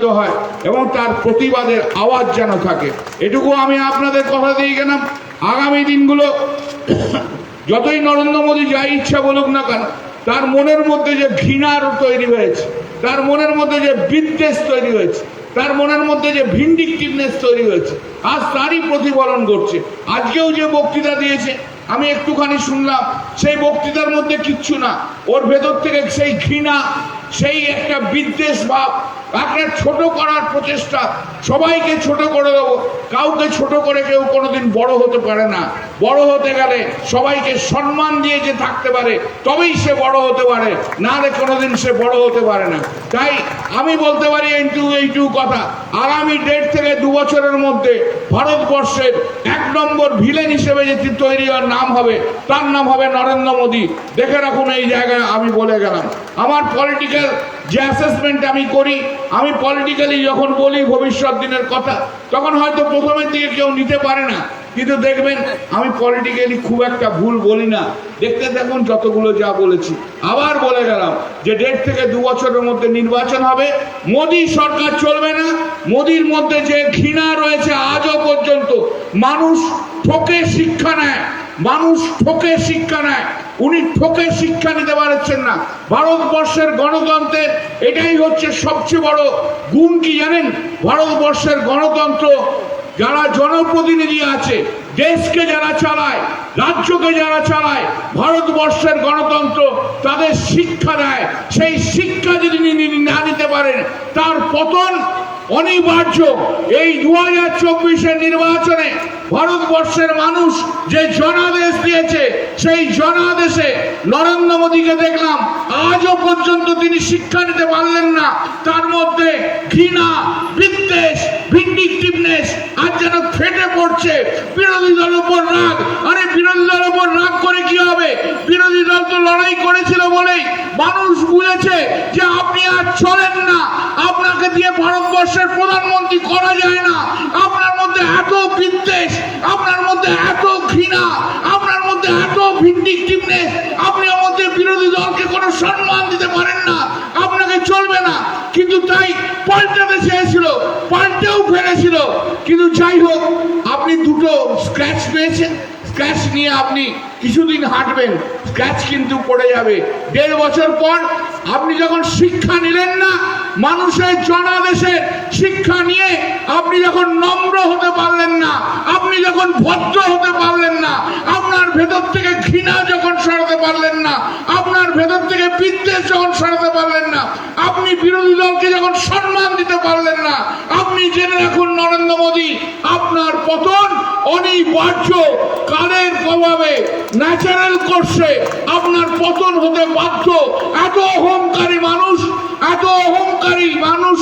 হয় এবং তার প্রতিবাদের আওয়াজ যেন থাকে। এটুকু আমি আপনাদের কথা দিয়ে গেলাম। আগামী দিনগুলো যতই নরেন্দ্র মোদী যা ইচ্ছা বলুক না কেন, তার মনের মধ্যে যে ঘৃণার তৈরি হয়েছে, তার মনের মধ্যে যে বিদ্বেষ তৈরি হয়েছে, তার মনের মধ্যে যে ভিন্ডিকটিভনেস তৈরি হয়েছে, আজ তারই প্রতিফলন করছে আজকেও যে বক্তৃতা দিয়েছে, আমি একটুখানি শুনলাম, সেই বক্তৃতার মধ্যে কিচ্ছু না। ওর ভেতর থেকে সেই ঘৃণা সেই একটা বিদ্বেষ ভাব, একটা ছোট করার প্রচেষ্টা, সবাইকে ছোট করে দেবো। কাউকে ছোট করে কেউ কোনোদিন বড় হতে পারে না। বড় হতে গেলে সবাইকে সম্মান দিয়ে যে থাকতে পারে, তবেই সে বড় হতে পারে। না হলে কোনোদিন সে বড় হতে পারে না। তাই আমি বলতে পারি এইটুকু এইটুকু কথা। আগামী দেড় থেকে দু বছরের মধ্যে ভারতবর্ষের এক নম্বর ভিলেন হিসেবে যে তৈরি হওয়ার নাম হবে, তার নাম হবে নরেন্দ্র মোদী। দেখে রাখুন এই জায়গায় আমি বলে গেলাম। আমার পলিটিক্যাল যে অ্যাসেসমেন্ট আমি করি, আমি পলিটিক্যালি যখন বলি ভবিষ্যৎ দিনের কথা, তখন হয়তো প্রথমের দিকে কেউ নিতে পারে না। কিন্তু দেখবেন, আমি পলিটিক্যালি খুব একটা ভুল বলি না। দেখতে দেখুন যতগুলো যা বলেছি। আবার বলে গেলাম যে দেড় থেকে দু বছরের মধ্যে নির্বাচন হবে। মোদী সরকার চলবে না। মোদির মধ্যে যে ঘৃণা রয়েছে আজও পর্যন্ত, মানুষ ঠকে শিক্ষা নেয়। মানুষ ঠকে শিক্ষা নেয়। উনি ঠকে শিক্ষা নিতে পারছেন না। ভারতবর্ষের গণতন্ত্রের এটাই হচ্ছে সবচেয়ে বড় গুণ কি জানেন? ভারতবর্ষের গণতন্ত্র যারা জনপ্রতিনিধি আছে, দেশকে যারা চালায়, রাজ্যকে যারা চালায়, ভারতবর্ষের গণতন্ত্র তাদের শিক্ষা দেয়। সেই শিক্ষা যদি না নিতে পারেন, তার পতন অনিবার্য এই দু হাজার চব্বিশের নির্বাচনে ভারতবর্ষের মানুষ যে জনাদেশ দিয়েছে, সেই জনাদেশে নরেন্দ্র মোদীকে দেখলাম, আজও পর্যন্ত তিনি শিক্ষা নিতে পারলেন না। তার মধ্যে ঘৃণা, বিদ্বেষ ভিন্ডিকটিভনেস আজ যেন ফেটে পড়ছে। বিরোধী দল উপর রাগ, আরে বিরোধী দল করে কি হবে? বিরোধী দল তো লড়াই করেছিল বলেই মানুষ বুঝেছে যে আপনি আর চলেন না। আপনাকে দিয়ে ভারতবর্ষের প্রধানমন্ত্রী করা যায় না। আপনার মধ্যে এত বিদ্বেষ, আপনার মধ্যে এত ঘৃণা, আপনার মধ্যে এত ভিন্ডিকটিভনেস আপনি আমাদের বিরোধী দলকে কোনো সম্মান দিতে পারেন না। আপনাকে চলবে না। কিন্তু তাই পাল্টাতে চেয়েছিল পাল্টেও ফেলেছিল। কিন্তু যাই হোক, আপনি দুটো স্ক্র্যাচ পেয়েছেন। স্ক্র্যাচ নিয়ে আপনি কিছুদিন হাঁটবেন স্ক্র্যাচ কিন্তু পড়ে যাবে। দেড় বছর পর আপনি যখন শিক্ষা নিলেন না, মানুষের জনাদেশের শিক্ষা নিয়ে আপনি যখন নম্র হতে পারলেন না, আপনি যখন ভদ্র হতে পারলেন না, আপনার ভেতর থেকে ঘৃণা যখন সরাতে পারলেন না, আপনার ভেতর থেকে বিদ্বেষ যখন সরাতে পারলেন না, আপনি বিরোধী দলকে যখন সম্মান দিতে পারলেন না, আপনি জেনে রাখুন নরেন্দ্র মোদী, আপনার পতন অনিবার্য কালের প্রভাবে ন্যাচারাল কোর্সে আপনার পতন হতে বাধ্য। এত অহংকারী মানুষ, এত অহংকারী মানুষ,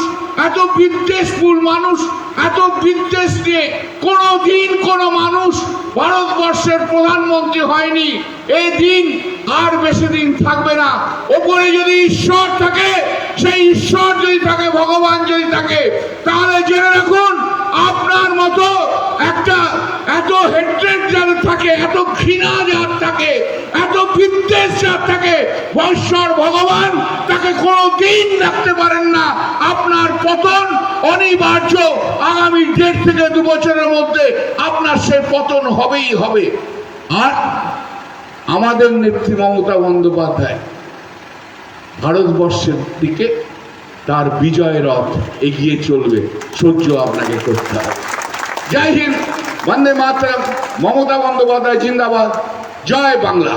এত বিদ্বেষফুল মানুষ, এত বিদ্বেষ নিয়ে কোনো দিন কোনো মানুষ ভারতবর্ষের প্রধানমন্ত্রী হয়নি। এই দিন আর বেশি দিন থাকবে না। ওপরে যদি ঈশ্বর থাকে, সেই ঈশ্বর যদি থাকে, ভগবান যদি থাকে, তাহলে জেনে রাখুন, আপনার মতো থাকে এত ঘৃণা যার থাকে এত বিদ্বেষ যার থাকে ঈশ্বর ভগবান তাকে কোনো দিন রাখতে পারেন না। আপনার পতন অনিবার্য। আগামী দেড় থেকে দু বছরের মধ্যে আপনার সে পতন হবেই হবে। আর আমাদের নেত্রী মমতা বন্দ্যোপাধ্যায় ভারতবর্ষের দিকে তার বিজয় রথ এগিয়ে চলবে। সহ্য আপনাকে করতে হবে। জয় হিন্দ। বন্দে মাতর মমতা বন্দ্যোপাধ্যায় জিন্দাবাদ জয় বাংলা।